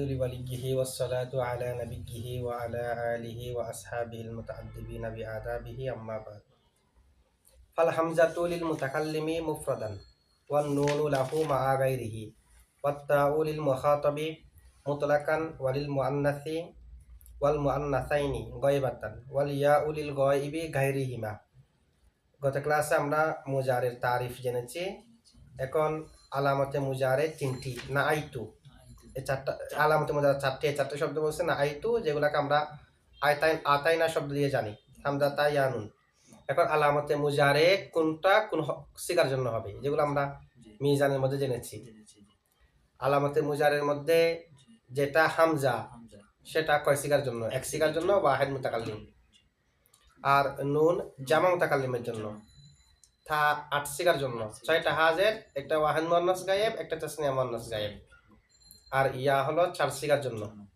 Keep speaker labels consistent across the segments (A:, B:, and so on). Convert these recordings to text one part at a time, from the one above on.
A: لوليه والصلاة على نبيه وعلى آله وأصحابه المتعذبين بآدابه أما بعد فالحمزة للمتكلم مفردا والنون له مع غيره والتاء للمخاطب مطلقا وللمؤنث والمؤنثين غيبة والياء للغائب غيرهما গত ক্লাসে আমরা মুজারের তারিফ জেনেছি এখন আলামতে মুজারে তিনটি না আইতু এই চারটা আলামতে মুজার চারটে এই চারটে শব্দ বলছে না আইতু যেগুলোকে আমরা আয়তাইন আতাইনা শব্দ দিয়ে জানি হামজা তাই ইয়ানুন। এখন আলামতে মুজারে কোনটা কোন সিগার জন্য হবে যেগুলো আমরা মিজানের মধ্যে জেনেছি। আলামতে মুজারের মধ্যে যেটা হামজা সেটা কয় সিগার জন্য? এক সিগার জন্য বা হেড মুতাকাল্লিম? আর নুন জামা মুতাকাল্লিমের জন্য। থা আট সিগার জন্য। ছয়টা হাজের একটা ওয়াহেদ মুয়ান্নাস গায়েব একটা তাসনিয়া মুয়ান্নাস গায়েব। আর ইয়া হলো চার সিগার জন্য।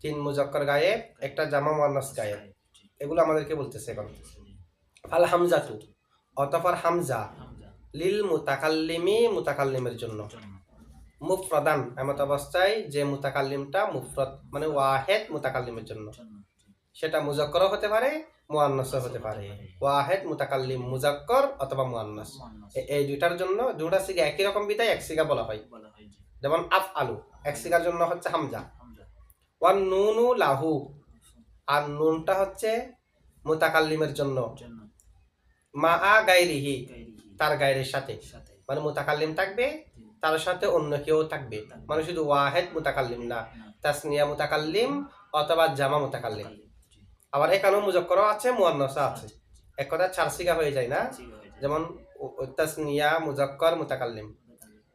A: তিন মুজাক্কর গায়েব একটা জামা মুয়ান্নাস গায়েব এগুলো আমাদেরকে বলতেছে এখন। আল হামজা হামজাতু অতফর হামজা, লিল মুতাকাল্লিমি মুতাকাল্লিমের জন্য। মুফরদান এমত অবস্থায় যে মুতাকাল্লিমটা মুফরদ মানে ওয়াহেদ মুতাকাল্লিমের জন্য। সেটা মুজাক্করও হতে পারে, মুয়ান্নাসও হতে পারে। ওয়াহেদ, মুতাকাল্লিম, মুজাক্কর অথবা মুয়ান্নাস। এই দুইটার জন্য দুটা সিগা একই রকম বিদায় এক সিগা বলা হয়। যেমন আফ আলু এক সিগার জন্য হচ্ছে হামজা। ওয়ান নুনু লাহু। আর নুনটা হচ্ছে মুতাকাল্লিমের জন্য। মা আ গাইরিহি। তার গায়ের সাথে। মানে মুতাকাল্লিম থাকবে তার সাথে অন্য কেউ থাকবে। মানে শুধু ওয়াহেদ মুতাকাল্লিম না তাসনিয়া মুতাকাল্লিম অথবা জামা মুতাকাল্লিম। আবার এখানেও মুজক্করও আছে মুয়ান্নাসও আছে। এক কথা চার সিগা হয়ে যায় না? যেমন তাসনিয়া মুজাক্কর মুতাকাল্লিম।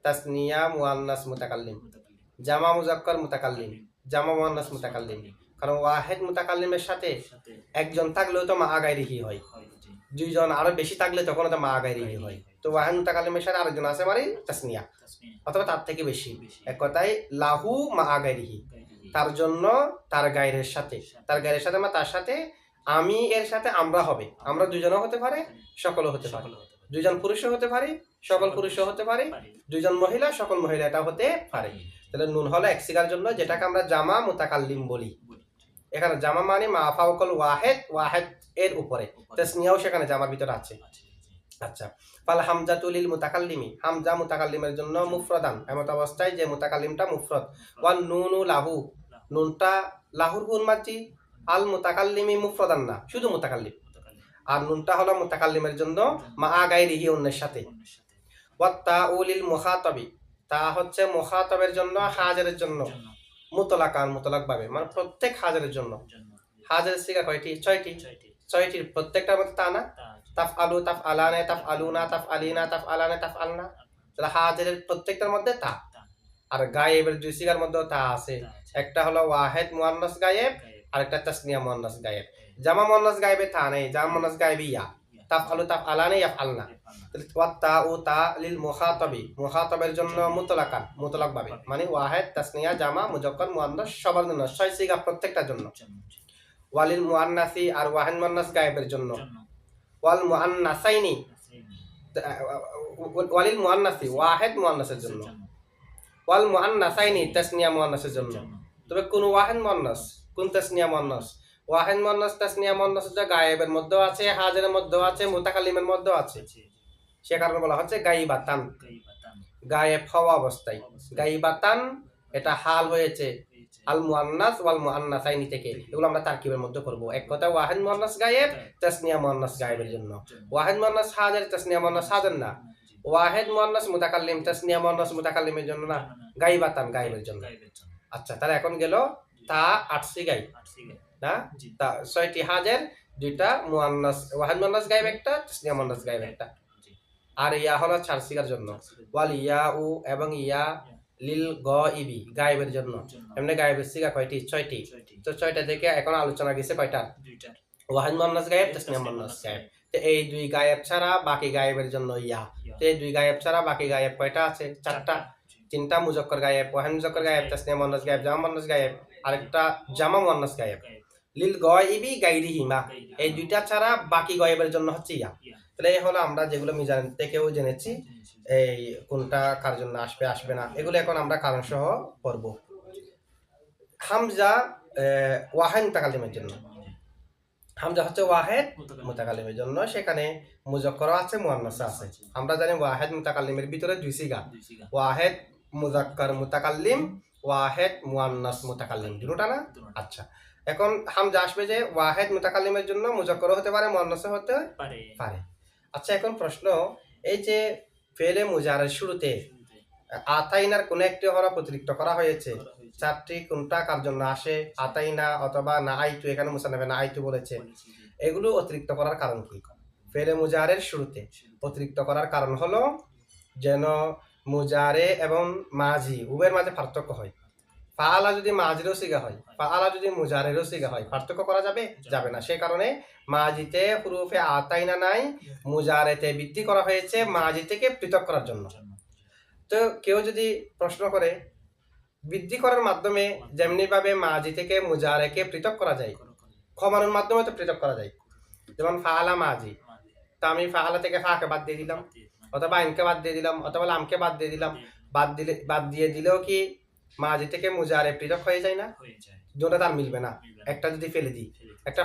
A: তাসনিয়া মুয়ান্নাস মুতাকাল্লিম। জামা মুজাক্কর মুতাকাল্লিম, জামা মুয়ান্নাস মুতাকাল্লিম। কারণ ওয়াহেদ মুতাকাল্লিমের সাথে একজন থাকলেও তো মা আগাইরিহি হয়। দুইজন আরও বেশি থাকলে তখন তো মা আগাইরিহি হয়। তো ওয়াহেদ মুতাকাল্লিমের সাথে আরেকজন আছে মানে তাসনিয়া, অথবা তার থেকে বেশি। এক কথায়, লাহু মা আগাইরিহি। তার জন্য তার গায়ের সাথে, তার গায়ের সাথে মানে তার সাথে, আমি এর সাথে আমরা হবে। আমরা দুজনও হতে পারে, সকলও হতে পারে। দুইজন পুরুষও হতে পারে সকল পুরুষও হতে পারে দুইজন মহিলা সকল মহিলা এটা হতে পারে। তাহলে নুন হলো এক সিগার জন্য যেটাকে আমরা জামা মুতাকাল্লিম বলি। এখানে জামা মানে মা ফাউকল ওয়াহেদ ওয়াহেদ এর উপরে। তাসনিয়াও সেখানে জামার ভিতরে আছে। আচ্ছা ফাল হামজা তুলিল মুতাকাল্লিমি হামজা মুতাকাল্লিমের জন্য মুফরদান। এমত অবস্থায় যে মুতাকাল্লিমটা মুফরদ। ওয়ান নুনু লাহু। নুনটা লাহুর গুণ মাঝি আল মুতাকাল্লিমি মুফরদান না শুধু মুতাকাল্লিম। আর নুনটা হলো মুতাকাল্লিমের জন্য মা আগাইরিহি অন্যের সাথে। ওয়াত্তা উলিল মুখাতবি। তা হচ্ছে মুখাতবের জন্য হাজারের জন্য। মুতলাকান মুতলাক ভাবে মানে প্রত্যেক হাজারের জন্য। হাজারের সিগা কয়টি? ছয়টি। ছয়টির প্রত্যেকটার মধ্যে তা না? তাফ আলু তাফ আলানে তাফ আলুনা তাফ আলিনা তাফ আলানে তাফ আলনা তাহলে হাজারের প্রত্যেকটার মধ্যে তা। আর গায়েবের দুই সিগার মধ্যেও তা আছে। একটা হলো ওয়াহেদ মুয়ান্নাস গায়েব আর একটা তাসনিয়া মুয়ান্নাস গায়েব। জামা মুয়ান্নাস গায়েবে তা নেই জামা মুয়ান্নাস গায়েবে ইয়া তাফ আলু তাফ আলানে ইয়াফ আলনা তাহলে ওয়া তা ও তা লিল মুখাতাবি মুখাতাবের জন্য মুতলাকান মুতলাক ভাবে মানে ওয়াহেদ তাসনিয়া জামা মুজাক্কর মুয়ান্নাস সবার জন্য ছয় সিগা প্রত্যেকটার জন্য ওয়ালিল মুআন্নাসি আর ওয়াহেদ মুয়ান্নাস গায়েবের জন্য ওয়াল মুআন্নাসাইনি ওয়ালিল মুআন্নাসি ওয়াহেদ মুআন্নাসের জন্য ওয়াল মুআন্নাসাইনি তাসনিয়া মুআন্নাসের জন্য তবে কোন ওয়াহেদ মুআন্নাস কোন তাসনিয়া মুআন্নাস ওয়াহেদ মুআন্নাস তাসনিয়া মুআন্নাস যে গায়েবের মধ্যেও আছে হাজারের মধ্যেও আছে মুতাকাল্লিমের মধ্যেও আছে। সে কারণে বলা হচ্ছে গাইবাতান। গায়েব হওয়া অবস্থায়। গাইবাতান এটা হাল হয়েছে। আল মুআন্নাস ওয়াল মুআন্নাসাইনি থেকে। এগুলো আমরা তারকিবের মধ্যে করব। এক কথা ওয়াহেদ মুআন্নাস গায়েব তাসনিয়া মুআন্নাস গায়েবের জন্য। ওয়াহেদ মুআন্নাস হাজার তাসনিয়া মুআন্নাস হাজার না। ওয়াহেদ মুআন্নাস মুতাকাল্লিম তাসনিয়া মুআন্নাস মুতাকাল্লিমের জন্য না। গাইবাতান গায়েবের জন্য। আচ্ছা তাহলে এখন গেল তা আটসি গাই। না? তা ছয়টি হাজার দুইটা মুআন্নাস ওয়াহেদ মুআন্নাস গায়েব একটা তাসনিয়া মুআন্নাস গায়েব একটা। আর ইয়া হলো জন্য। ওয়াল ইয়া উ এবং ইয়া লিল গ ইবি গায়েবের জন্য। এমনি গায়েবের সিগা কয়টি? ছয়টি। তো ছয়টা থেকে এখন আলোচনা গেছে কয়টা? ওয়াহিদ মুন্নাস গায়েব তাসনিয়া মুন্নাস গায়েব। তো এই দুই গায়েব ছাড়া বাকি গায়েবের জন্য ইয়া। তো এই দুই গায়েব ছাড়া বাকি গায়েব কয়টা আছে? চারটা। তিনটা মুজক্কর গায়েব ওয়াহিদ মুজক্কর গায়েব তাসনিয়া মুন্নাস গায়েব জামা মুন্নাস গায়েব আরেকটা জামা মুন্নাস গায়েব। লিল গ ইবি গাইরি হিমা এই দুইটা ছাড়া বাকি গয়েবের জন্য হচ্ছে ইয়া। তাহলে এই হলো আমরা যেগুলো মিজান থেকেও জেনেছি এই কোনটা কার জন্য আসবে আসবে না এগুলো এখন আমরা কারণ সহ পড়ব। হামজা আহ, ওয়াহেদ মুতাকাল্লিমের জন্য। হামজা হচ্ছে ওয়াহেদ মুতাকালিমের জন্য সেখানে মুজাক্কর আছে মুয়ান্নাস আছে। আমরা জানি ওয়াহেদ মুতাকাল্লিমের ভিতরে দুই সিগা। ওয়াহেদ মুজাক্কার মুতাকাল্লিম ওয়াহেদ মুয়ান্নাস মুতাকাল্লিম। দুটোটা না? আচ্ছা। এখন হামজা আসবে যে ওয়াহেদ মুতাকাল্লিমের জন্য মুজাক্কর হতে পারে মুয়ান্নাসও হতে
B: পারে।
A: পারে। আচ্ছা এখন প্রশ্ন এই যে ফেলে মুজারের শুরুতে আতাইনার কোন একটি হরফ অতিরিক্ত করা হয়েছে? চারটি কোনটা কার জন্য আসে? আতাইনা অথবা না আইতু এখানে মুসানবে না আইতু বলেছে এগুলো অতিরিক্ত করার কারণ কি? ফেলে মুজারের শুরুতে অতিরিক্ত করার কারণ হলো যেন মুজারে এবং মাঝি উভয়ের মাঝে পার্থক্য হয়। ফাআলা যদি মাঝিরও সিগা হয় ফাআলা যদি মুজারেরও সিগা হয় পার্থক্য করা যাবে? যাবে। না। সে কারণে মাজিতে হুরুফে আতাইনা নাই মুজারেতে বৃদ্ধি করা হয়েছে মাজি থেকে পৃথক করার জন্য। তো কেউ যদি প্রশ্ন করে বৃদ্ধি করার মাধ্যমে যেমনি ভাবে মাজি থেকে মুজারেকে পৃথক করা যায় ক্ষমানোর মাধ্যমে তো পৃথক করা যায়। যেমন ফাআলা মাজি তা আমি ফাআলা থেকে ফাকে বাদ দিয়ে দিলাম অথবা আইনকে বাদ দিয়ে দিলাম অথবা লামকে বাদ দিয়ে দিলাম বাদ দিলে বাদ দিয়ে দিলেও কি থেকে মুজারে পৃথক হয়ে যায় না?
B: হয়ে
A: দুটো তার মিলবে না। একটা যদি ফেলে দিই। একটা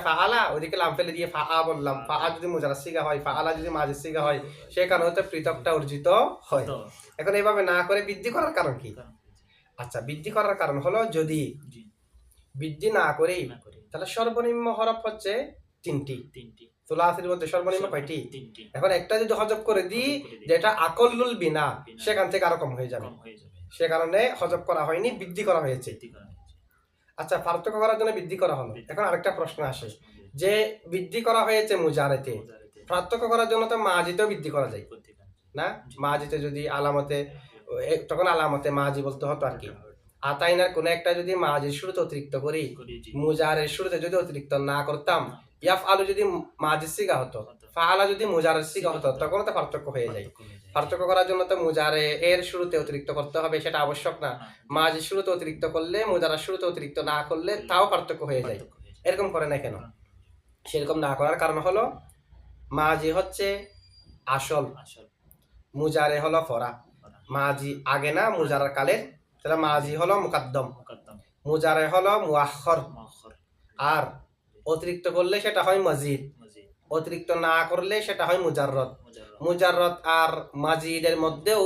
A: ওইদিকে লাম ফেলে দিয়ে ফা বললাম ফা যদি মুজারা সিগা হয় ফাআলা যদি মাঝে সিগা হয় সে কারণে পৃথকটা অর্জিত হয়। এখন এইভাবে না করে বৃদ্ধি করার কারণ কি? আচ্ছা বৃদ্ধি করার কারণ হলো যদি বৃদ্ধি না
B: করে
A: তাহলে সর্বনিম্ন হরফ হচ্ছে তিনটি।
B: তিনটি।
A: তুলাসির মধ্যে সর্বনিম্ন কয়টি? এখন একটা যদি হজব করে দিই যেটা আকল্লুল বিনা। সেখান থেকে আরও কম হয়ে যাবে।
B: কম হয়ে যাবে।
A: সে কারণে হজব করা হয়নি বৃদ্ধি করা হয়েছে। আচ্ছা পার্থক্য করার জন্য বৃদ্ধি করা হলো। এখন আরেকটা প্রশ্ন আসে। যে বৃদ্ধি করা হয়েছে মুজারেতে পার্থক্য করার জন্য তো মাজিতেও বৃদ্ধি করা যায়। না? মাজিতে যদি আলামতে তখন আলামতে মাজি বলতে হতো আর কি। আতাইনার কোন একটা যদি মাজির শুরুতে অতিরিক্ত করি মুজারের শুরুতে যদি অতিরিক্ত না করতাম ইয়াফ আলু যদি মাজির সিগা হতো ফাআলা যদি মুজারের সিগা হতো তখন তো পার্থক্য হয়ে যায়।
B: পার্থক্য হয়ে
A: করার জন্য তো মুজারে এর শুরুতে অতিরিক্ত করতে হবে সেটা আবশ্যক না।
B: না,
A: মাজির শুরুতে অতিরিক্ত করলে মুজারার শুরুতে অতিরিক্ত না করলে তাও পার্থক্য হয়ে যায়।
B: পার্থক্য হয়ে যায়।
A: এরকম করে না কেন? সেরকম না করার কারণ হলো মাঝি হচ্ছে আসল। মুজারে হলো ফরা। মাজি আগে না মুজারার কালের। তাহলে মাঝি হলো মুকাদ্দম। মুজারে হলো মুআখর আর অতিরিক্ত করলে সেটা হয় মজিদ।
B: মজিদ।
A: অতিরিক্ত না করলে সেটা হয় মুজাররদ।
B: মুজাররদ
A: আর মাজিদের মধ্যেও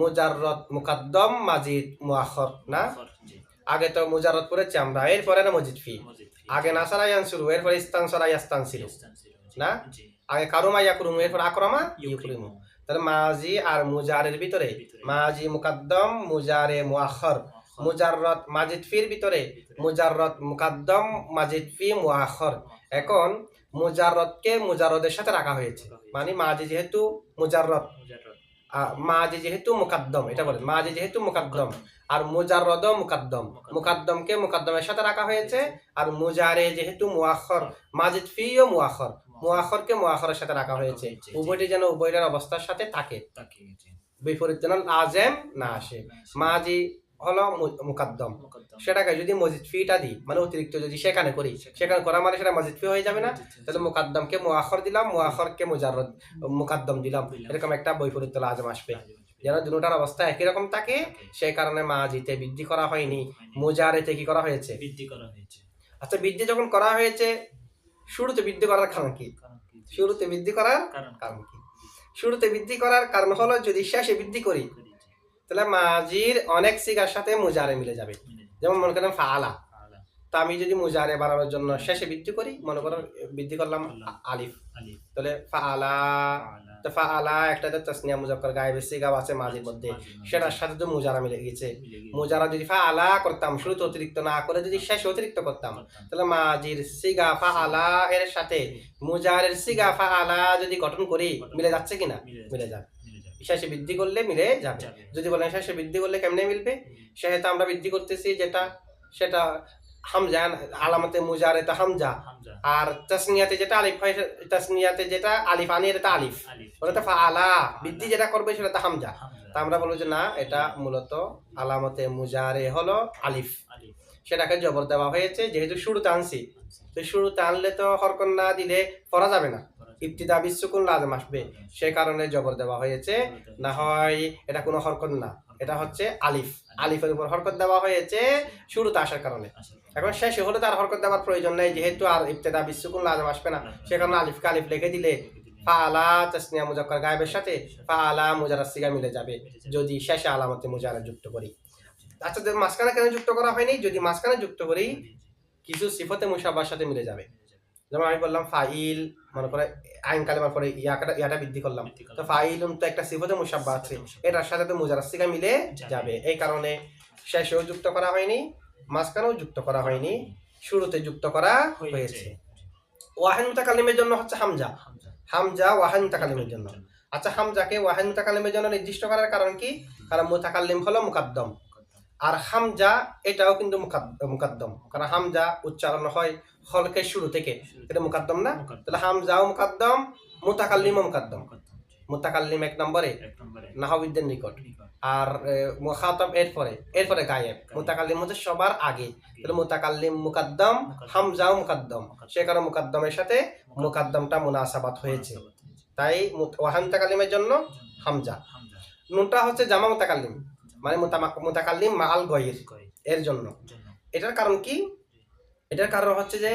A: মুজাররদ মুকাদ্দম মাজিদ মুআখর না। আগে তো মুজাররদ পড়েছি আমরা এরপরে না মজিদ ফি। আগে নাসারা ইয়ানসুরু এরপরে ইস্তান সরা সিরু না? আগে কারুমা ইয়াকুরুমু এরপর আকরমা ইউক্রিমু। তাহলে মাজি আর মুজারের ভিতরে। মাজি মুকাদ্দম মুজারে মুআখর মুজাররদ মাজিদ ফির ভিতরে। মুজাররদ মুকাদ্দম মাজিদ ফি মুআখর, এখন মুজাররদকে মুজাররদের সাথে রাখা হয়েছে। মানে মাজি যেহেতু মুজাররদ, আহ, যেহেতু মুকাদ্দম এটা বলেন মাজি যেহেতু মুকাদ্দম আর মুজাররদও মুকাদ্দম।
B: মুকাদ্দম।
A: মুকাদ্দমকে মুকাদ্দমের সাথে রাখা হয়েছে আর মুজারে যেহেতু মুআখর মাজিদ ফিও মুআখর মুআখরকে মুআখরের সাথে রাখা হয়েছে। উভয়টি যেন উভয়টার অবস্থার সাথে থাকে। বিপরীত যেন আজেম না আসে। মাজি হলো মুকাদ্দম। সেটাকে যদি মসজিদ ফিটা দিই মানে অতিরিক্ত যদি সেখানে করি সেখানে। করা মানে সেটা মসজিদ ফি হয়ে যাবে না? তাহলে মুকাদ্দমকে মুআখর দিলাম মুআখরকে মুজাররদ মুকাদ্দম দিলাম। এরকম একটা বৈপরীত্য লাজম আসবে। যেন দুটার অবস্থা একই রকম থাকে সেই কারণে মাজিতে বৃদ্ধি করা হয়নি মুজারেতে কি করা হয়েছে?
B: বৃদ্ধি করা হয়েছে।
A: আচ্ছা বৃদ্ধি যখন করা হয়েছে শুরুতে বৃদ্ধি করার কারণ কি। শুরুতে বৃদ্ধি করার
B: কারণ
A: কি? শুরুতে বৃদ্ধি করার কারণ হলো যদি শেষে বৃদ্ধি করি। তাহলে মাজির অনেক সিগার সাথে মুজারে মিলে যাবে। যেমন মনে করেন
B: আলা,
A: তা আমি যদি মুজারে বাড়ানোর জন্য শেষে বৃদ্ধি করি মনে করো বৃদ্ধি করলাম আলিফ। তাহলে
B: আলা,
A: তো ফাআলা একটা তো তাসনিয়া মুজাক্কার গায়েবে সিগাও আছে মাজির মধ্যে। সেটার সাথে তো মুজারা মিলে গেছে মুজারা যদি ফাআলা করতাম শুরুতে অতিরিক্ত না করে যদি শেষে অতিরিক্ত করতাম। তাহলে মাজির সিগা ফাআলা এর সাথে মুজারের সিগা ফাআলা যদি গঠন করি মিলে যাচ্ছে কিনা?
B: মিলে যাবে।
A: শেষে বৃদ্ধি করলে মিলে যাবে। যদি বলেন শেষে বৃদ্ধি করলে কেমনে মিলবে? সেহেতু আমরা বৃদ্ধি করতেছি যেটা সেটা হামজা আলামতে মুজারে তো হামজা। আর তাসনিয়াতে যেটা আলিফ হয় তাসনিয়াতে যেটা আলিফ আনি এটা আলিফ। ওটা তো ফাআলা বৃদ্ধি যেটা করবে সেটা তো হামজা। তা আমরা বলব যে না এটা মূলত আলামতে মুজারে হলো আলিফ। সেটাকে জবর দেওয়া হয়েছে যেহেতু শুরুতে আনছি। তো শুরুতে আনলে তো হরকন না দিলে পড়া যাবে না। ইবতিদা বিশ্বকুন লাজম আসবে। সে কারণে জবর দেওয়া হয়েছে। না হয় এটা কোনো হরকত না। এটা হচ্ছে আলিফ। আলিফের উপর হরকত দেওয়া হয়েছে শুরুতে আসার কারণে। এখন শেষে হলে তার হরকত দেওয়ার প্রয়োজন নেই। যেহেতু আর ইবতেদা বিশ্বকুন লাজম আসবে না। সে কারণে আলিফকে আলিফ লিখে দিলে, ফালা তাসনিয়া মুজাক্কার গায়েবের সাথে ফালা মুজারার সিগা মিলে যাবে। যদি শেষে আলামতে মুজারা যুক্ত করি। আচ্ছা মাঝখানে কেন যুক্ত করা হয়নি? যদি মাঝখানে যুক্ত করি, কিছু সিফতে মুসাবার সাথে মিলে যাবে। যেমন আমি বললাম ফাইল মনে করে আইন কালেমার পরে ইয়াটা ইয়াটা বৃদ্ধি করলাম। তো ফাইলুন তো একটা সিফতে মুসাব্বা আছে। এটার সাথে তো মুজারার সিগা মিলে যাবে। এই কারণে শেষেও যুক্ত করা হয়নি মাঝখানেও যুক্ত করা হয়নি শুরুতে যুক্ত করা হয়েছে। ওয়াহেন মুতাকালিমের জন্য হচ্ছে হামজা। হামজা। ওয়াহেন মুতাকালিমের জন্য। আচ্ছা হামজাকে ওয়াহেন মুতাকালিমের জন্য নির্দিষ্ট করার কারণ কি? কারণ মুতাকাল্লিম হলো মুকাদ্দম। আর হামজা এটাও কিন্তু মুকাদ- মুকাদ্দম। কারণ হামজা উচ্চারণ হয় হলকের শুরু থেকে এটা মুকাদ্দম না? তাহলে হামজাও মুকাদ্দম মুতাকাল্লিমও মুকাদ্দম। মুতাকাল্লিম এক নম্বরে নাহবিদদের নিকট। আর মুখাতব এরপরে এরপরে গায়েব। মুতাকাল্লিম হচ্ছে সবার আগে। তাহলে মুতাকাল্লিম মুকাদ্দম হামজাও মুকাদ্দম। সে কারণে মুকাদ্দমের সাথে মুকাদ্দমটা মুনাসাবাত হয়েছে। তাই মুত- ওয়াহান মুতাকাল্লিমের জন্য হামজা নুনটা হচ্ছে জামা মুতাকাল্লিম। মানে মুতাকাল্লিম মাল গয়ের। এর জন্য। এটার কারণ কি? এটার কারণ হচ্ছে যে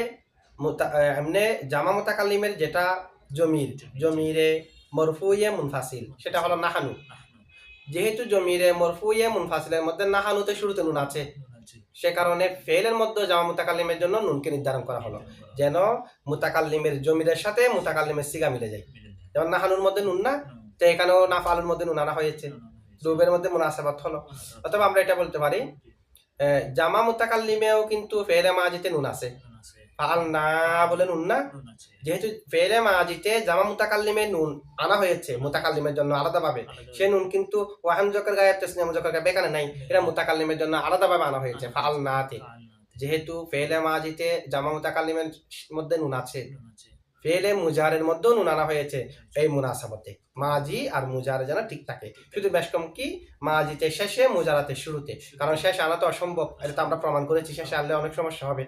A: এমনি জামা মুতাকাল্লিমের যেটা জমির জমিরে মরফুয়ে মুনফাসিল সেটা হলো নাহানু। যেহেতু জমিরে মরফুয়ে মুনফাসিলের মধ্যে নাহানুতে শুরুতে নুন আছে সে কারণে ফেলের মধ্যে জামা মুতাকাল্লিমের জন্য নুনকে নির্ধারণ করা হলো। যেন মুতাকাল্লিমের জমিরের সাথে মুতাকাল্লিমের সিগা মিলে যায়। যেমন নাহানুর মধ্যে নুন না তো এখানেও নাফালুর মধ্যে নুন আনা হয়েছে। রুবের মধ্যে মুনাসাবাত হলো। অথবা আমরা এটা বলতে পারি জামা মুতাকাল্লিমেও কিন্তু ফেলে মাজিতে নুন আছে। ফাল না বলে নুন না? যেহেতু ফেলে মাজিতে জামা মুতাকাল্লিমে নুন আনা হয়েছে মুতাকাল্লিমের জন্য আলাদাভাবে। সে নুন কিন্তু ওয়াহান জকর গায়ে তেসনিয়া মুজকর গায়ে বেকানে নাই। এটা মুতাকাল্লিমের জন্য আলাদাভাবে আনা হয়েছে ফাল নাতে যেহেতু ফেলে মাজিতে জামা মুতাকাল্লিমের মধ্যে নুন আছে। ফেলে মুজারের মধ্যেও নুন আনা হয়েছে। এই মুনাসাবতে। মাজি আর মুজারে যেন ঠিক থাকে। শুধু কম কি? মাজিতে শেষে, মুজারাতে শুরুতে। কারণ শেষ আনা তো অসম্ভব। এটা তো আমরা প্রমাণ করেছি। শেষে আনলে অনেক সমস্যা হবে।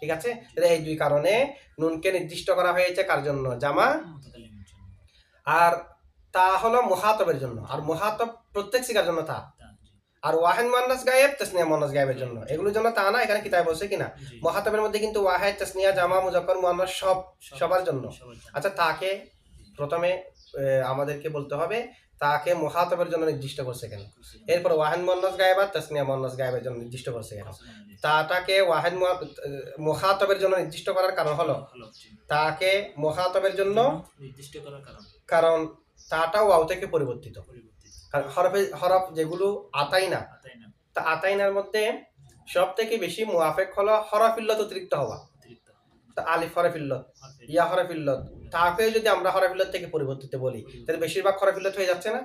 A: ঠিক আছে? এই দুই কারণে নুনকে নির্দিষ্ট করা হয়েছে কার জন্য? জামা? আর তা হলো মুহাতবের জন্য। আর মুহাতব প্রত্যেক শিকার জন্য তা। আর ওয়াহেদ মান্নাস গায়েব তাসনিয়া মান্নাস গায়েবের জন্য। এগুলোর জন্য তা না এখানে কিতাব বলছে কিনা মুহাতবের মধ্যে কিন্তু ওয়াহেদ তাসনিয়া জামা মুজাক্কর মুয়ান্নাস সব সবার জন্য। আচ্ছা তাকে প্রথমে আমাদেরকে বলতে হবে তাকে মুহাতবের জন্য নির্দিষ্ট করছে কেন? এরপর ওয়াহেদ মুয়ান্নাস গায়েব আর তাসনিয়া মুয়ান্নাস গায়েবের জন্য নির্দিষ্ট করছে কেন? তাটাকে ওয়াহেদ মুখাতবের জন্য নির্দিষ্ট করার কারণ হলো তাকে মুখাতবের জন্য
B: নির্দিষ্ট করার কারণ।
A: কারণ তাটা ওয়াও থেকে পরিবর্তিত। হরফে হরফ যেগুলো আতাই না
B: তাই না
A: তা আতাইনার মধ্যে সব থেকে বেশি মুআফেক হলো হরফিল্লত অতিরিক্ত হওয়া। তা আলিফ হরফিল্লত ইয়া হরফিল্লত। তাকে যদি আমরা হরফিল্লত থেকে পরিবর্তিত বলি তাহলে বেশিরভাগ হরফিল্লত হয়ে যাচ্ছে না?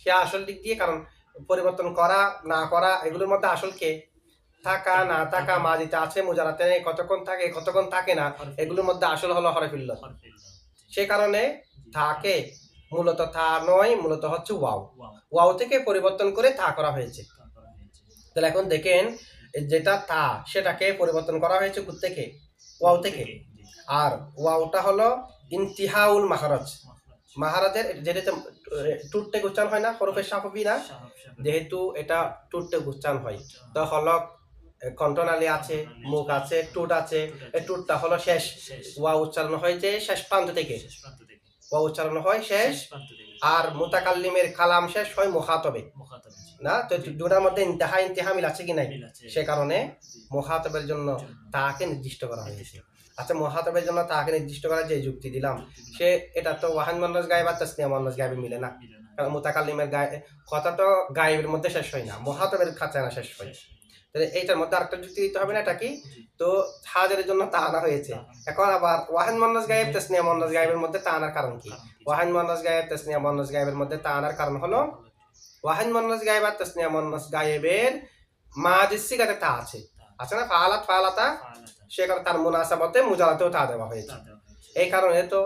A: সে আসল দিক দিয়ে কারণ পরিবর্তন করা না করা এগুলোর মধ্যে আসল কে? থাকা না থাকা মাজিতে আছে মুজারাতে নেই কতক্ষণ থাকে কতক্ষণ থাকে না এগুলোর মধ্যে আসল হলো হরফিল্লত। সে কারণে থাকে। মূলত থা নয় মূলত হচ্ছে ওয়াও। ওয়াও। থেকে পরিবর্তন করে থা করা হয়েছে। তাহলে এখন দেখেন যেটা থা সেটাকে পরিবর্তন করা হয়েছে থেকে ওয়াও থেকে। আর ওয়াওটা হলো ইন্তিহাউল মাহারাজ। মাহারাজের যেটাতে টুটতে উচ্চারণ হয় না হরফের সাফবি না। যেহেতু এটা টুটতে উচ্চারণ হয়। তো হলক কণ্ঠনালী আছে মুখ আছে টুট আছে। এই টুটটা হলো শেষ। ওয়া উচ্চারণ হয়েছে শেষ প্রান্ত থেকে। ওয়া উচ্চারণ হয় শেষ আর মুতাকাল্লিমের কালাম শেষ হয় মুখাতবে। না তো দুটার মধ্যে ইন্তেহা ইন্তেহা মিল আছে কি নাই? সে কারণে মুখাতবের জন্য তাকে নির্দিষ্ট করা হয়েছে। আচ্ছা মহাতবের জন্য তাকে নির্দিষ্ট করার যে যুক্তি দিলাম সে এটা তো ওয়াহান মন্নস গায়ে বা তাসনিয়া মন্নস গায়ে মিলে না। কারণ মুতাকাল্লিমের গায়ে কথা তো গায়েবের মধ্যে শেষ হয় না মহাতবের খাঁচা না শেষ হয়। তাহলে এইটার মধ্যে আরেকটা যুক্তি দিতে হবে না এটা কি? তো হাজারের জন্য তা আনা হয়েছে। এখন আবার ওয়াহান মন্নস গায়েব তাসনিয়া মন্নস গায়েবের মধ্যে তা আনার কারণ কি? ওয়াহান মন্নস গায়েব তাসনিয়া মন্নস গায়েবের মধ্যে তা আনার কারণ হলো ওয়াহান মন্নস গায়েব আর তাসনিয়া মন্নস গায়েবের মাজিস সিগাতে তা আছে। আছে না? ফালাত ফালাতা? সে কারণে তার মুনাসাবতে মুজারাতেও তা দেওয়া হয়েছে। এই কারণে তো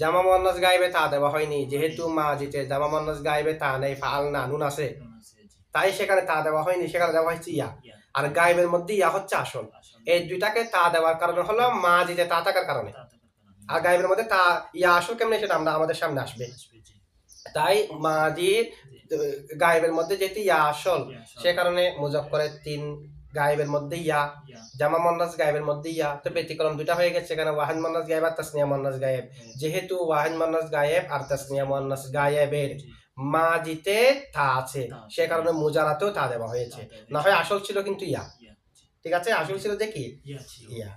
A: জামা মন্নস গায়েবে তা দেওয়া হয়নি। যেহেতু মাজিতে জামা মন্নস গায়েবে তা নেই ফাল না নুন আছে। তাই সেখানে তা দেওয়া হয়নি। সেখানে দেওয়া হয়েছে ইয়া। আর গাইবের মধ্যে ইয়া হচ্ছে আসল। এই দুইটাকে তা দেওয়ার কারণে হলো মাজিতে তা থাকার কারণে। আর গায়েবের মধ্যে তা ইয়া আসল কেমনে সেটা আমরা আমাদের সামনে আসবে। তাই মাজির
B: জি।
A: গায়েবের মধ্যে যেটি ইয়া আসল সে কারণে মুজক্করের তিন গায়েবের মধ্যে ইয়া জামা মন্নাস গায়েবের মধ্যে ইয়া। তো ব্যতিক্রম দুইটা হয়ে গেছে এখানে ওয়াহিদ মন্নাস গায়েব আর তাসনিয়া মন্নাস গায়েব। যেহেতু ওয়াহিদ মন্নাস গায়েব আর তাসনিয়া মন্নাস গায়েবের। মাজিতে তা আছে।
B: তা আছে।
A: সে কারণে মোজারাতেও তা দেওয়া হয়েছে। না হয় আসল ছিল কিন্তু ইয়া। ঠিক আছে? আসল ছিল দেখি
B: ইয়া
A: ইয়া।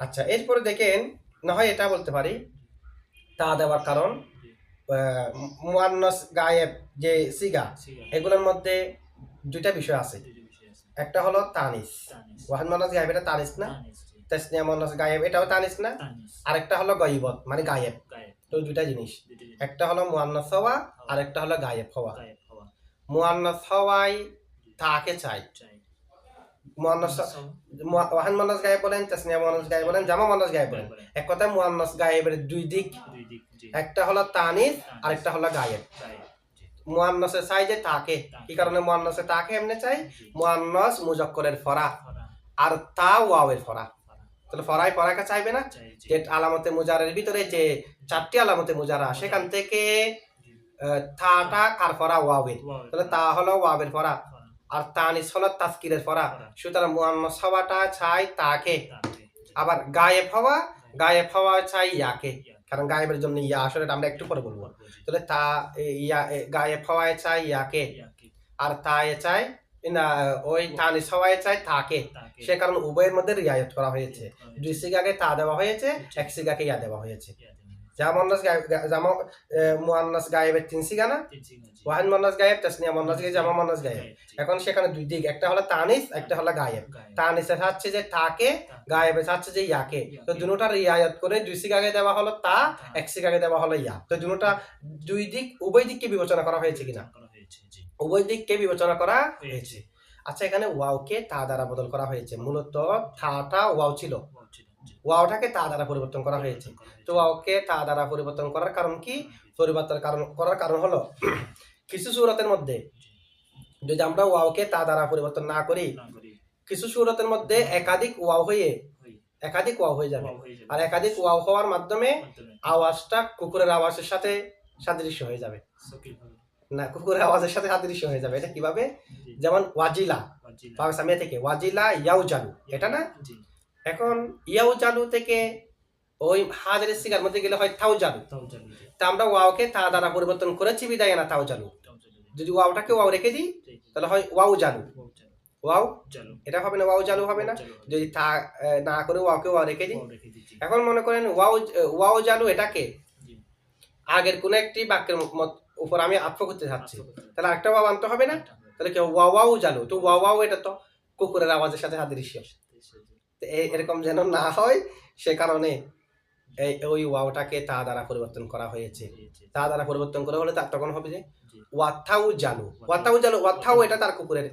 A: আচ্ছা এরপরে দেখেন না হয় এটা বলতে পারি তা দেওয়ার কারণ মুয়ান্নাস গায়েব যে সিগা এগুলোর মধ্যে দুইটা বিষয় আছে। একটা হলো তানিস। ওয়াহান মান্নাস গায়েব এটা তানিস না? তাসনিয়া মান্নাস গায়েব এটাও তানিস না? আরেকটা হলো গয়বত মানে গায়েব। তো দুইটা জিনিস। একটা হলো মুয়ান্নাস হওয়া আর একটা হলো গায়েব হওয়া। মুয়ান্নাস হওয়াই তাকে চাই। মুয়ান্নাস
B: সব
A: মুয়া- ওয়াহান মান্নাস গায়েব বলেন তাসনিয়া মান্নাস গায়েব বলেন জামা গায়েব বলেন। এক কথায় মুয়ান্নাস গায়েবের দুই দিক।
B: দুই দিক
A: একটা হলো তানিস আরেকটা হলো গায়েব।
B: গায়েব জি।
A: মুয়ান্নাসে চাই যে তাকে। কি কারণে মুয়ান্নাসে তাকে এমনি চাই?
B: জি।
A: মুয়ান্নাস মুজাক্করের ফরা। আর তা ওয়াওয়ের ফরা। তাহলে ফরাই ফরাকে চাইবে না? যে আলামতে মুজারের ভিতরে যে চারটি আলামতে মুজারা সেখান থেকে তাটা কার ফরা ওয়াবের তাহলে তা হলো ওয়াবের ফরা। আর তানিস হলো তাস্কিরের ফরা। সুতরাং মুয়ান্নাস হওয়াটা চাই তাকে। আবার গায়েব হওয়া গায়েব। হওয়া চাই ইয়াকে। কারণ গায়েবের জন্য ইয়া আসলে এটা আমরা একটু পরে বলব। তাহলে তা ইয়া গায়েব হওয়ায় চাই ইয়াকে।
B: ইয়াকে।
A: আর তায়ে চাই না ওই তানিস সবাই চাই তাকে সে কারণে উভয়ের মধ্যে রিয়ায়ত করা হয়েছে। দুই সিগাকে তা দেওয়া হয়েছে এক সিগাকে ইয়া দেওয়া হয়েছে। জামান্নাস জামা মুয়ান্নাস গায়েবের তিন
B: সিগা জি
A: ওয়াহিদ মান্নাস গায়েব তাসনিয়া মান্নাস গায়েব জামা মান্নাস গায়েব।
B: গায়েব,
A: এখন সেখানে দুই দিক একটা হলো তানিস একটা হলো গায়েব।
B: গায়েব,
A: তানিসের হচ্ছে যে তাকে গায়েবের হচ্ছে যে ইয়াকে। তো। দুটোটা রিয়ায়ত করে দুই সিগাকে দেওয়া হলো তা এক সিগাকে দেওয়া হলো ইয়া। তো দুটোটা দুই দিক উভয় দিককে বিবেচনা করা হয়েছে কিনা?
B: করা হয়েছে, জি।
A: উভয় দিককে বিবেচনা করা
B: হয়েছে।
A: আচ্ছা এখানে ওয়াওকে তা দ্বারা বদল করা হয়েছে। মূলত থাটা ওয়াও ছিল। ওয়াওটাকে তা দ্বারা পরিবর্তন করা হয়েছে।
B: করা হয়েছে।
A: তো ওয়াওকে তা দ্বারা পরিবর্তন করার কারণ কি? পরিবর্তন কারণ করার কারণ হলো কিছু সুরতের মধ্যে যদি আমরা ওয়াওকে তা দ্বারা পরিবর্তন না করি কিছু সুরতের মধ্যে একাধিক ওয়াও হয়ে একাধিক ওয়াও হয়ে যাবে। আর একাধিক ওয়াও হওয়ার মাধ্যমে আওয়াজটা কুকুরের আওয়াজের সাথে সাদৃশ্য হয়ে যাবে। না কুকুরের আওয়াজের সাথে সাদৃশ্য হয়ে যাবে। এটা কীভাবে? যেমন ওয়াজিলা। পাকিস্তানিয়া থেকে ওয়াজিলা ইয়াউ জালু এটা না? এখন ইয়াউ জালু থেকে ওই হাজারের সিগার মধ্যে গেলে হয়
B: তাও জানি।
A: তা আমরা ওয়াওকে তা দ্বারা পরিবর্তন করেছি বিদায় না তাও জালু
B: তাও জানি, জি।
A: যদি ওয়াওটাকে ওয়াও রেখে দিই তাহলে হয় ওয়াও জালু
B: ওয়াও জানো।
A: এটা হবে না ওয়াও জালু হবে না। যদি তা না করে ওয়াওকে ওয়াও রেখে দিই। এখন মনে করেন ওয়াও ওয়াও জালু এটাকে আগের কোন একটি বাক্যের উপর আমি আত্ম করতে চাচ্ছি। তাহলে আরেকটা ওয়াও আনতে হবে না? তাহলে কি ওয়াও ওয়াও জালু তো ওয়াও ওয়াও এটা তো কুকুরের আওয়াজের সাথে সাদৃশ্য এরকম যেন না হয় সে কারণে এই ওই ওয়াওটাকে তা দ্বারা পরিবর্তন করা হয়েছে। তা দ্বারা পরিবর্তন করা হলে তার তখন হবে যে ওয়াথাউ জালু। ওয়াথাউ। জালু ওয়াথাউ এটা তার কুকুরের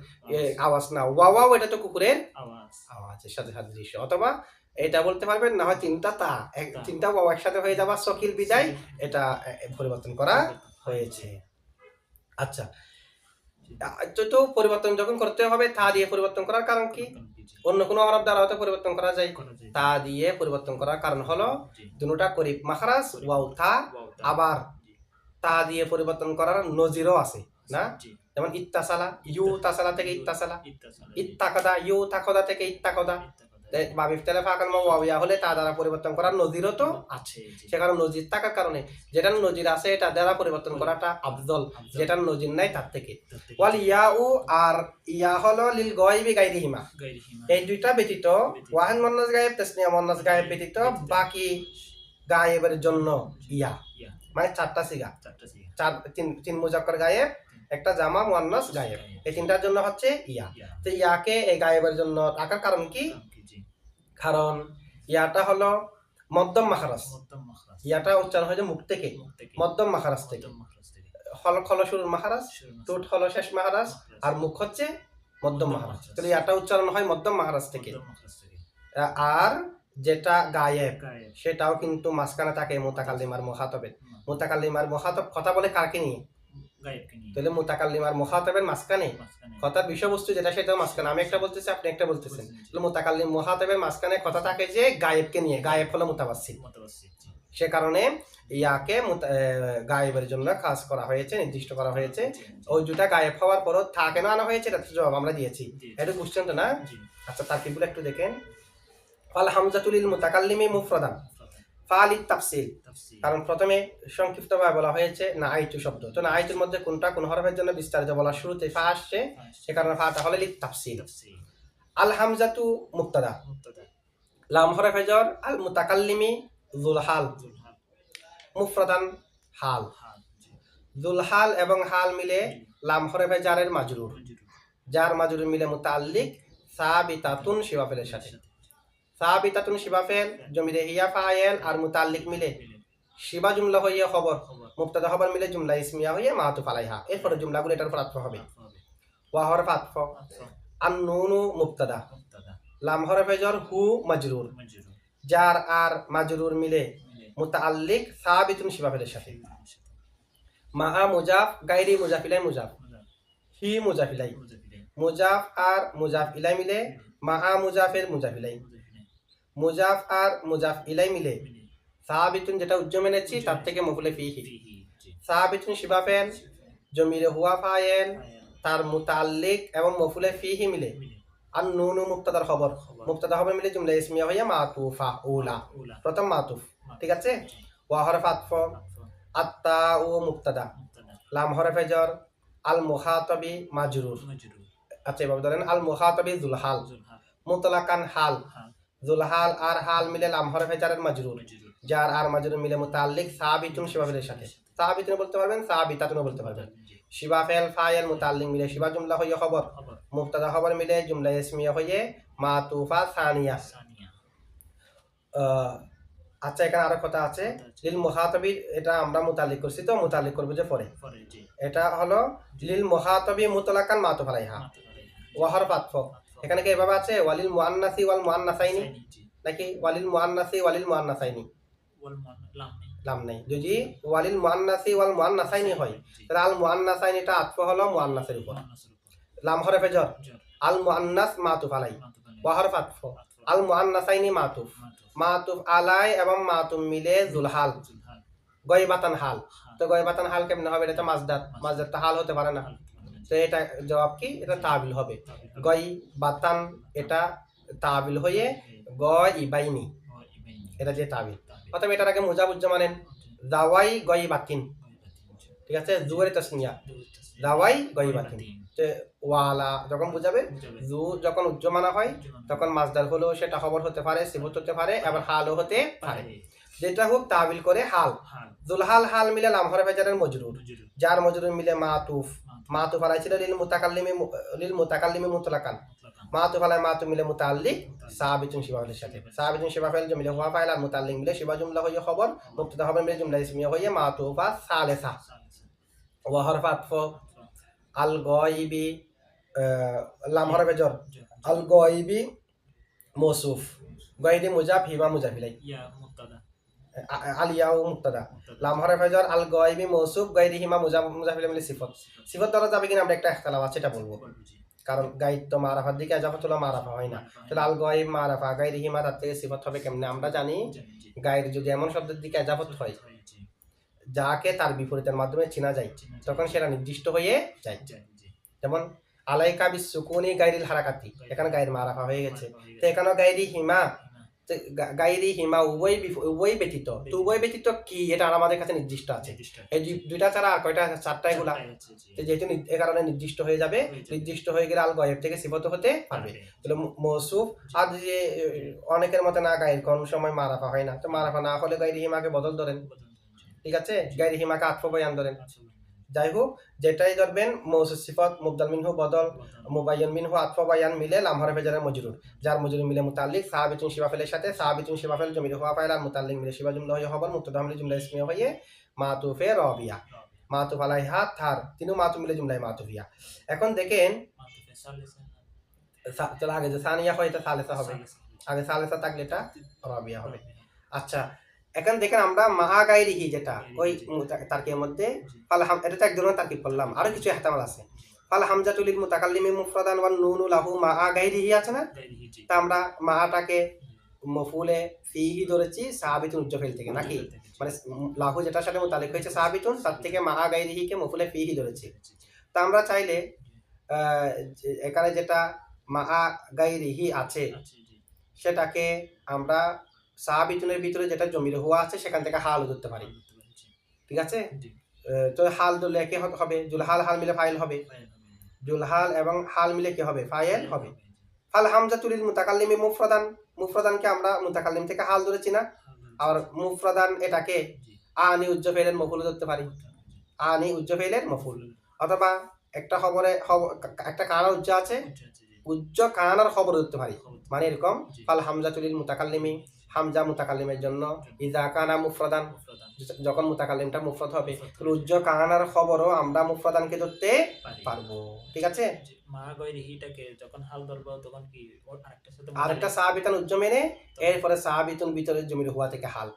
A: আওয়াজ। না ওয়াওয়াও এটা তো কুকুরের
B: আওয়াজ।
A: আওয়াজের সাথে সাদৃশ্য অথবা এটা বলতে পারবেন না হয় তিনটা তা এক-। তিনটা ওয়াও একসাথে হয়ে যাওয়া সকিল বিদায় এটা পরিবর্তন করা হয়েছে। আচ্ছা তো পরিবর্তন যখন করতে হবে তা দিয়ে পরিবর্তন করার কারণ কি? অন্য কোনো আরব দ্বারা হয়তো পরিবর্তন করা যায়। তা দিয়ে পরিবর্তন করার কারণ হলো। দুটা করিব মাখরাজ ওয়াউ তা আবার তা দিয়ে পরিবর্তন করার নজিরও আছে না? যেমন ইত্তাসালা ইউ তাসালা থেকে ইত্তাসালা। ইত্তাকদা ইউ তাকদা থেকে ইত্তাকদা। বা বিফতারে ফাঁকান মা ওয়াবিয়া হলে তা দ্বারা পরিবর্তন করার নজিরও তো আছে। সে কারণে নজির থাকার কারণে যেটা নজির আছে এটা দ্বারা পরিবর্তন করাটা আফজল। যেটা নজির নাই তার থেকে। ওয়াল ইয়া উ আর ইয়া হলো লিল গয়বি গাইরিহিমা। এই দুইটা ব্যতীত ওয়াহেন মন্নাস গায়েব তাসনিয়া মন্নাস গায়েব ব্যতীত বাকি গায়েবের জন্য ইয়া। মানে চারটা সিগা। চার তিন তিন মুজাক্কর গায়েব একটা জামা মুয়ান্নাস গায়েব। এই তিনটার জন্য হচ্ছে ইয়া।
B: ইয়া।
A: তো ইয়াকে এই গায়েবের জন্য রাখার কারণ কি?
B: কারণ
A: ইয়াটা হলো মধ্যম মাখারাস ইয়াটা উচ্চারণ হয়েছে মুখ থেকে
B: মুখ থেকে।
A: মধ্যম মাখারাস থেকে হল হলো শুরুর
B: মাখরাজ।
A: টুট হলো শেষ মাহারাজ আর মুখ হচ্ছে মধ্যম মাহারাজ তাহলে ইয়াটা উচ্চারণ হয় মধ্যম মাহারাজ থেকে
B: মাখরাজ।
A: আর যেটা গায়েব। সেটাও কিন্তু মাঝখানে থাকে মোতাকাল্লিম আর মুখাতবের
B: হুম।
A: মোতাকাল্লিম আর মুখাতব কথা বলে কাকে নিয়ে তাহলে মুতাকাল্লিম আর মুখাতাবের মাঝখানে কথার বিষয়বস্তু যেটা সেটাও মাঝখানে। আমি একটা বলতেছি আপনি একটা বলতেছেন। তাহলে মুতাকাল্লিম মুখাতাবের মাঝখানে কথা থাকে যে গায়েবকে নিয়ে গায়েব হলো মুতাবাসসির সে কারণে ইয়াকে গায়েবের জন্য কাজ করা হয়েছে নির্দিষ্ট করা হয়েছে। ওই দুটা গায়েব হওয়ার পরও থা কেন আনা হয়েছে এটা জবাব আমরা দিয়েছি। এটা বুঝছেন তো না? আচ্ছা তারকিবগুলো একটু দেখেন। ফাল হামজাতুলিল মুতাকাল্লিমি মুফরাদান। ফালিত তাফসিল। কারণ প্রথমে সংক্ষিপ্তভাবে বলা হয়েছে না আইতু শব্দ। তো না আইতুর মধ্যে কোনটা কোন হরফের জন্য বিস্তারিত বলা শুরুতে ফা আসছে সে কারণে ফাটা হলে লিত তাফসিল। আল হামজাতু মুক্তাদা লাম হরফে জর আল মুতাকাল্লিমি
B: জুলহাল
A: মুফরাদান হাল।
B: হাল জি।
A: জুল হাল এবং হাল মিলে লাম হরফে জারের মাজরুর। যার মাজরুর মিলে মুতাল্লিক সাবিতাতুন শিবাফেলের সাথে। সাবিতাতুন শিবাফেল জমিরে হিয়া ফায়েল আর মুতাল্লিক মিলে। শিবা জুমলা হইয়া খবর, মুক্তাদা খবর মিলে জুমলা ইসমিয়া হইয়া মাহাতুফ আলাইহা এরপরে জুমলাগুলো এটার আত্ম হবে। ওয়া হরফ আতফ আন নুনু মুক্তাদা। লাম হরফে জর হু মাজরুর। যার আর মাজরুর মিলে মুতাল্লিক সাবিতুন শিবাফেলের সাথে
B: শিবাফেলের সাথে।
A: মা মুজাফ, গাইরি মুজাফিলাই মুজাফ। হি মুজাফিলাই মুজাফ আর মুজাফ ইলাই মিলে মা মুজাফের মুজাফিলাই মুজাফ আর মুজাফ ইলাই মিলে। সাহাবিতুন যেটা উজ্জ্বল মেনেছি তার থেকে মফুলে ফিহি। সাহাবিতুন শিবাফেল জমিরে হুয়া ফায়েল তার মুতাল্লিক এবং মফুলে ফিহি মিলে। আর নুনু মুক্তাদার খবর। মুক্তাদা খবর মিলে জুমলা ইসমিয়া হইয়া মাতুফা উলা। প্রথম মাতুফ। ঠিক আছে? ওয়া হরফ আতফ আত্তা ও মুক্তাদা। লাম হরফে জর আল মুখাতাবি মাজরুর। আচ্ছা এভাবে ধরেন। আল মুখাতাবি জুলহাল। মুতলাকান হাল। জুলহাল আর হাল মিলে লাম হরফে জারের মাজরুর যার আর মাজরুর মিলে মুতাল্লিক সাহাবিতুন শিবাফেলের সাথে। সাহাবিতুন বলতে পারবেন সাহাবিতাতুন বলতে পারবেন। শিবাফেল ফায়েল মুতাল্লিক মিলে শিবা জুমলা হইয়া খবর। মুক্তাদা খবর মিলে জুমলা ইসমিয়া হইয়ে মাতুফা সানিয়া। আচ্ছা এখানে আরও কথা আছে। লিল মুহাতবি এটা আমরা মুতাল্লিক করছি তো মুতাল্লিক করব যে পরে। এটা হলো লিল মুহাতবি মুতলাকান মাতুফ আলাইহা
B: মাতে পারে
A: ওয়াহর পাতফ এখানে কি এভাবে আছে? ওয়ালিল মুআন্নাসি ওয়াল মুআন্নাসাইনি? নাকি ওয়ালিল মুআন্নাসি ওয়ালিল মুআন্নাসাইনি?
B: ওয়াল লাম নেই।
A: যদি ওয়ালিল মুআন্নাসি ওয়াল মুআন্নাসাইনি হয় তাহলে আল মুআন্নাসাইনিটা আতফ হলো মুআন্নাসের উপর। লাম হরফে জর আল মুআন্নাস মাতুফ আলাই।
B: পারে
A: ওয়াহর পাতফ আল মুআন্নাসাইনি মাতুফ। মাতুফ। আলাই এবং মাতুম মিলে জুলহাল। গয়বাতান হাল। তো গয়বাতান হাল কেমনে হবে? এটা তো মাজদার মাজদারটা হাল হতে পারে না। তো এটা জবাব কি? এটা তাবিল হবে। গয় বাতান এটা তাবিল হয়ে গয় ইবাইনি এটা যে তাবিল অথবা এটার আগে মুজাবুজ্জা মানেন দাওয়াই গয় বাতিন। ঠিক আছে? জুয়ের তাসনিয়া। দাওয়াই গয় বাতিন। ওয়ালা যখন বুঝাবে জু যখন উজ্জমানা হয় তখন মাজদার হলেও সেটা খবর হতে পারে সিবত হতে পারে আবার হালও হতে পারে। যেটা হোক তাবিল করে হাল। জুলহাল হাল মিলে লামহরে বেজারের মজরুর। যার মজরুর মিলে মাতুফ। মাতুফ আলাই ছিল লিল মুতাকাল্লিমি লিল মুতাকাল্লিমি মুতলাকান। মাতুফ আলাই মাতু মিলে মুতাল্লিক সাহাবিতুন শিবাফেলের সাথে। সাহাবিতুন শিবাফেল মিলে হুয়া ফাইল আর মুতাল্লিক মিলে শিবা জুমলা হইয়ে খবর মুক্তদা খবর মিলে জুমলা ইসমিয়া হইয়ে মাতুফা সালেসা। ওয়া হরফ আতফ আল গয়বি লাম হরফে জর। আল গয়বি মৌসুফ। গয়দি মুজাফ হিবা মুজাফিলাই। আলিয়াও মুক্তাদা। লাম হরফে জর আল গয়বি মৌসুফ গয়দি হিমা মুজাফ মুজাফিলাই মিলে সিফত। সিফত দ্বারা যাবে কিনা আমরা একটা একতলাপ আছে এটা বলব। কারণ গাইড তো মারাফার দিকে আজাফতুল্লাহ মারাফা হয় না। তাহলে আল গয়ব মারাফা গাইড হিমা তার থেকে সিফত হবে কেমনে? আমরা জানি গাইড যদি এমন শব্দের দিকে আজাফত হয় যাকে তার বিপরীতের মাধ্যমে চেনা যায় তখন সেটা নির্দিষ্ট হয়ে যায়। যেমন আলাইকা বি সুকুনি গাইরিল হারাকাতি এখানে গাইর মারাফা হয়ে গেছে। তো এখানেও গাইরি হিমা গাইরি হিমা উভয় উভয় ব্যতীত তো উভয় ব্যতীত কি এটা আমাদের কাছে নির্দিষ্ট আছে? এই দুইটা ছাড়া আর কয়টা আছে? চারটা এগুলা যেহেতু এ কারণে নির্দিষ্ট হয়ে যাবে নির্দিষ্ট হয়ে গেলে আল গয়েব থেকে সিফত হতে পারবে। তাহলে মৌসুফ আর যে অনেকের মতে না গায়ের কোন সময় মারাফা হয় না। তো মারাফা না হলে গাইরি হিমাকে বদল ধরেন। ঠিক আছে? গাইরি হিমাকে আত্ম বয়ান ধরেন। যাই হোক যেটাই ধরবেন মৌসুফ সিফত মুবদাল মিনহু বদল মুবাইয়ান মিনহু আতফ বায়ান মিলে লামহরে ফেজারের মজরুর। যার মজরুর মিলে মুতাল্লিক সাহাবিতুন শিবাফেলের সাথে সাহাবিতুন শিবাফেল জমির হওয়া ফাইল আর মুতাল্লিক মিলে শিবা জুমলা হয়ে হবর মুক্তদা মিলে জুমলা ইসমিয়া হয়ে মাতুফে রবিয়া। মাতুফ আলাইহা থার তিনও মাতু মিলে জুমলায় মাতুফিয়া। এখন দেখেন চলো আগে যে সানিয়া হয় এটা সালেসা হবে। আগে সালেসা থাকলে এটা রবিয়া হবে। আচ্ছা এখন দেখেন আমরা মাহা গাইরিহি যেটা ওই মুতা- মধ্যে ফাল হাম এটা তো এক ধরনের তার্কিব করলাম আরও কিছু এহতামাল আছে। ফাল হামজাতুলিল মুতাকাল্লিমি মুফরাদান ওয়ান নুনু লাহু মাহা গাইরিহি আছে না? তা আমরা মাহাটাকে মফুলে ফিহি ধরেছি সাহাবিতুন উজ্জফেল থেকে নাকি? মানে লাহু যেটার সাথে মোতালিক হয়েছে সাহাবিতুন তার থেকে মাহা গাইরিহিকে মফুলে ফিহি ধরেছি। তা আমরা চাইলে এখানে যেটা মাহা গাইরিহি আছে সেটাকে আমরা সাহাবিতুনের ভিতরে যেটা জমির হুয়া আছে সেখান থেকে হাল ধরতে পারি। ঠিক আছে? তো হাল ধরলে কি হবে? জুলহাল হাল মিলে ফাইল হবে। জুলহাল এবং হাল মিলে কি হবে? ফাইল হবে। ফাল হামজা তুলিল মুতাকাল্লিমি মুফরাদান। মুফরাদানকে আমরা মুতাকাল্লিম থেকে হাল ধরেছি না? আর মুফরাদান এটাকে আনি উজ্জ ফেলের মফুল ধরতে পারি। আনি উজ্জ ফেলের মফুল। অথবা একটা খবরে একটা কানা উজ্জ আছে? উজ্জ কানার খবর ধরতে পারি। মানে এরকম। ফাল হামজা তুলিল মুতাকাল্লিমি হামজা মুতাকালিমের জন্য। ইজা কানা মুফরাদান। যখন মুতাকালিমটা মুফরদ হবে উজ্জ কানার খবরও আমরা মুফরাদানকে ধরতে
B: পারি।
A: পারব। ঠিক আছে?
B: যখন হাল তখন কি
A: আরেকটা সাহাবিতান উজ্জ মেনে এরপরে সাহাবিতুন ভিতরের জমির হুয়া থেকে হাল।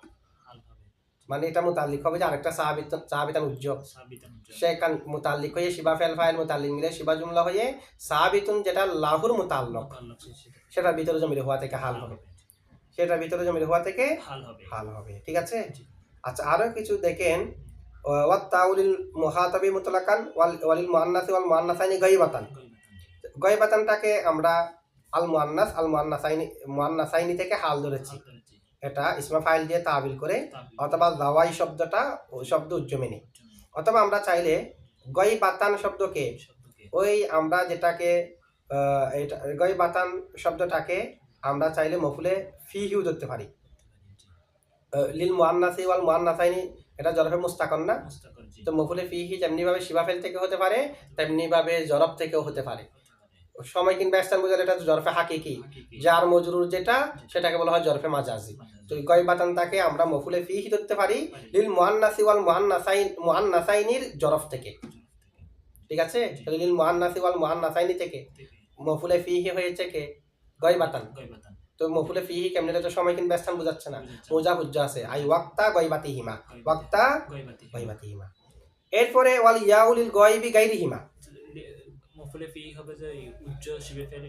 A: মানে এটা মুতাল্লিক হবে যে আরেকটা সাহাবিতান সাহাবিতান উজ্জ।
B: উজ্জ্বল।
A: সেখান মুতাল্লিক হয়ে শিবা ফেল ফাইল মুতাল্লিক মিলে শিবা জুমলা হয়ে সাহাবিতুন যেটা লাহুর মুতাল্লক
B: সেটা।
A: ভিতরে জমির হুয়া থেকে হাল হবে। সেটার ভিতরে জমির হওয়া থেকে
B: হাল হবে।
A: হাল হবে ঠিক আছে? আচ্ছা আরও কিছু দেখেন। ওয়াত তাউলিল মুহাতাবি মুতলাকান ওয়াল ওয়ালিল মুআন্নাসি ওয়াল মুআন্নাসাইনি গায়বাতান। গয়বাতানটাকে আমরা আল মুআন্নাস আল মুআন্নাসাইনি মুআন্নাসাইনি থেকে হাল ধরেছি। এটা ইসমা ফাইল দিয়ে তাবিল করে অথবা দাওয়াই শব্দটা ওই শব্দ
B: উজ্জ্বল।
A: অথবা আমরা চাইলে গয়বাতান শব্দকে
B: শব্দকে।
A: ওই আমরা যেটাকে এটা গয়বাতান শব্দটাকে আমরা চাইলে মফুলে ফি হিউ ধরতে পারি। লিল মুআন্নাসি ওয়াল মুআন্নাসাইনি এটা জরফে মুস্তাকন না? তো মফুলে ফিহি যেমনি ভাবে শিবাফেল থেকে হতে পারে তেমনিভাবে জরফ থেকেও হতে পারে। সময় কিংবা স্থান বোঝালে এটা জরফে হাকিকি
B: হাকিকি।
A: যার মজরুর যেটা সেটাকে বলা হয় জরফে মাজাজি। তো এই গয় বাতানটাকে আমরা মফুলে ফিহি ধরতে পারি লিল মুআন্নাসি ওয়াল মুআন্নাসাইন মুআন্নাসাইনির জরফ থেকে। ঠিক আছে? লিল মুআন্নাসি ওয়াল মুআন্নাসাইনি থেকে। মফুলে ফিহি হয়েছে কে? গয় বাতান
B: গাইবাতান।
A: তো মফুলে ফিহি কেমনে তো সময় বোঝাচ্ছে না। মোজা বুজ্জা আছে। আই ওয়াক্তা গয়বাতি হিমা ওয়াক্তা গয়বাতি হিমা এরপরে ওয়াল ইয়াউলিল গয়বি গাইরি হিমা
B: মফুলে ফি হবে যে এই উচ্চ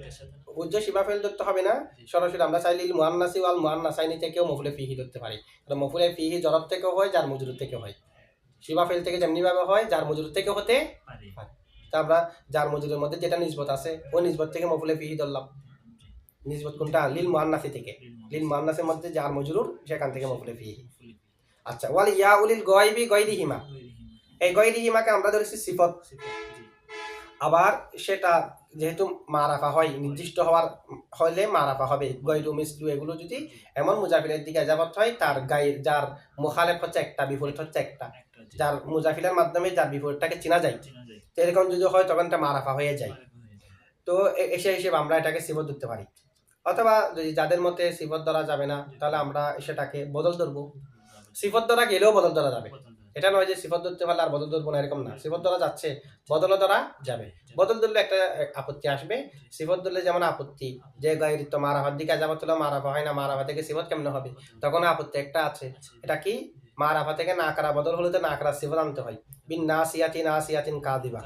B: এর সাথে
A: উজ্জ শিবাফেল ধরতে হবে না। সরাসরি আমরা চাইলে মুয়ান্নাসি ওয়াল মুয়ান্নাসাইনি থেকেও মফুলে ফিহি ধরতে পারি। কারণ মফুলে ফিহি জরব থেকেও হয় যার মজুর থেকেও হয়। শিবাফেল থেকে যেমনি হয় যার মজুর থেকে হতে
B: পারি।
A: তা আমরা যার মজুরের মধ্যে যেটা নিজবত আছে ওই নিজবত থেকে মফুলে ফিহি ধরলাম। নিজবত কোনটা? লিল মুয়ান্নাসি থেকে। লিল মুয়ান্নাসের মধ্যে যার মজুরুর সেখান থেকে মফুলে
B: ফি।
A: আচ্ছা ওয়াল ইয়াউলিল গয়বি গয়রি হিমা এই গয়রি হিমাকে আমরা ধরেছি সিফত। আবার সেটা যেহেতু মারাফা হয় নির্দিষ্ট হওয়ার হলে মারাফা হবে। গয়রু মিসলু এগুলো যদি এমন মুজাফিলের দিকে এজাবত হয় তার গায়ে যার মোখালেফ হচ্ছে একটা বিপরীত হচ্ছে একটা। যার মুজাফিলের মাধ্যমে যার বিপরীতটাকে চেনা যায়। তো এরকম যদি হয় তখন এটা মারাফা হয়ে যায়। তো এসে হিসেবে আমরা এটাকে সিবত ধরতে পারি। অথবা যদি যাদের মতে সিবত ধরা যাবে না, তাহলে আমরা সেটাকে বদল ধরবো। সিফত ধরা গেলেও বদল ধরা যাবে। এটা নয় যে সিফত ধরতে পারলে আর বদল ধরবো না, এরকম না। সিফত ধরা যাচ্ছে বদল ধরা যাবে। বদল ধরলে একটা আপত্তি আসবে। সিফত ধরলে যেমন আপত্তি, যে গায়ের তো মারাফার দিকে যাবত হলো মারাফা হয় না, মারাফা থেকে সিফত কেমন হবে? তখন আপত্তি একটা আছে। এটা কি? মারাফা থেকে নাকারা বদল হলে তো নাকারা সিফত আনতে হয়। বিন না সিয়াতিন না সিয়াতিন কা দিবা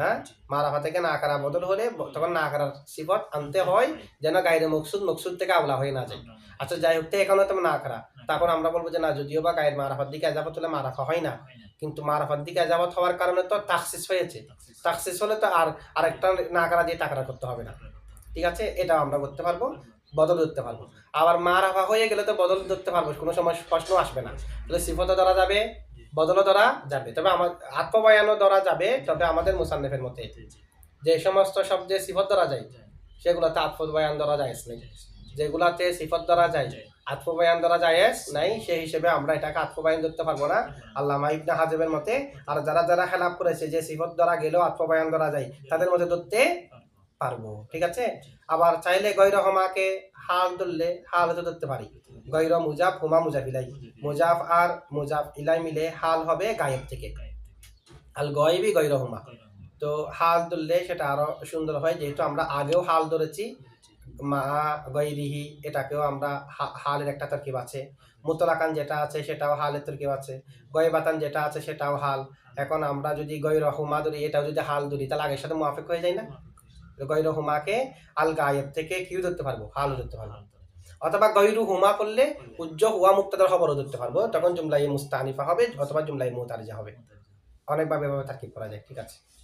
A: না? মারাফা থেকে নাকারা বদল হলে তখন নাকারার সিফত আনতে হয় যেন গায়ের মকসুদ মকসুদ থেকে আওলা হয়ে না যায়। আচ্ছা যাই হোক তো এখানে তো নাকারা। তখন আমরা বলব যে না যদিও বা গায়ের মারাফার দিকে যাবত হলে মারাফা হয় না। কিন্তু মারাফার দিকে যাবত হওয়ার কারণে তো তাকসিস হয়েছে। তাকসিস। হলে তো আর আরেকটা নাকারা দিয়ে টাকারা করতে হবে না। ঠিক আছে? এটাও আমরা করতে পারব বদল ধরতে পারব। আবার মা রাফা হয়ে গেলে তো বদল ধরতে পারব কোনো সময় প্রশ্ন আসবে না। তাহলে সিফতও ধরা যাবে বদলও ধরা যাবে। তবে আমার আত্মবয়ানও ধরা যাবে তবে আমাদের মুসান্নেফের মতে। যে সমস্ত শব্দে সিফত ধরা যায় সেগুলোতে আত্মবয়ান ধরা যায় নাই। যেগুলাতে সিফত ধরা যায় আত্মবয়ান ধরা যায় নাই সেই হিসেবে আমরা এটাকে আত্মবয়ান ধরতে পারব না। আল্লামা ইবনে হাজেবের মতে আর যারা যারা খেলাপ করেছে যে সিফত ধরা গেলেও আত্মবয়ান ধরা যায় তাদের মধ্যে ধরতে পারব ঠিক আছে? আবার চাইলে গৈর হমাকে হাল ধরলে হাল হতে ধরতে পারি। গৈর মুজাফ হুমা মুজাফ ইলাই মুজাফ আর মুজাফ ইলাই মিলে হাল হবে গায়েব থেকে। আল গয়েবই গৈর হুমা তো হাল ধরলে সেটা আরও সুন্দর হয় যেহেতু আমরা আগেও হাল ধরেছি। মা গৈরিহি এটাকেও আমরা হালের একটা তরকিব আছে। মুতলাকান যেটা আছে সেটাও হালের তরকিব আছে। গয়বাতান যেটা আছে সেটাও হাল। এখন আমরা যদি গৈর হুমা ধরি এটাও যদি হাল ধরি তাহলে আগের সাথে মুয়াফিক হয়ে যায় না? গৈর হুমাকে আল গায়েব থেকে কিউ ধরতে পারব। হালও ধরতে পারব। অথবা গৈরু হুমা। করলে উজ্জ হুয়া মুক্তাদার খবরও ধরতে পারব। তখন জুমলাই মুস্তানিফা হবে অথবা জুমলাই মুতারিজা হবে। অনেকভাবে এভাবে কি করা যায় ঠিক আছে?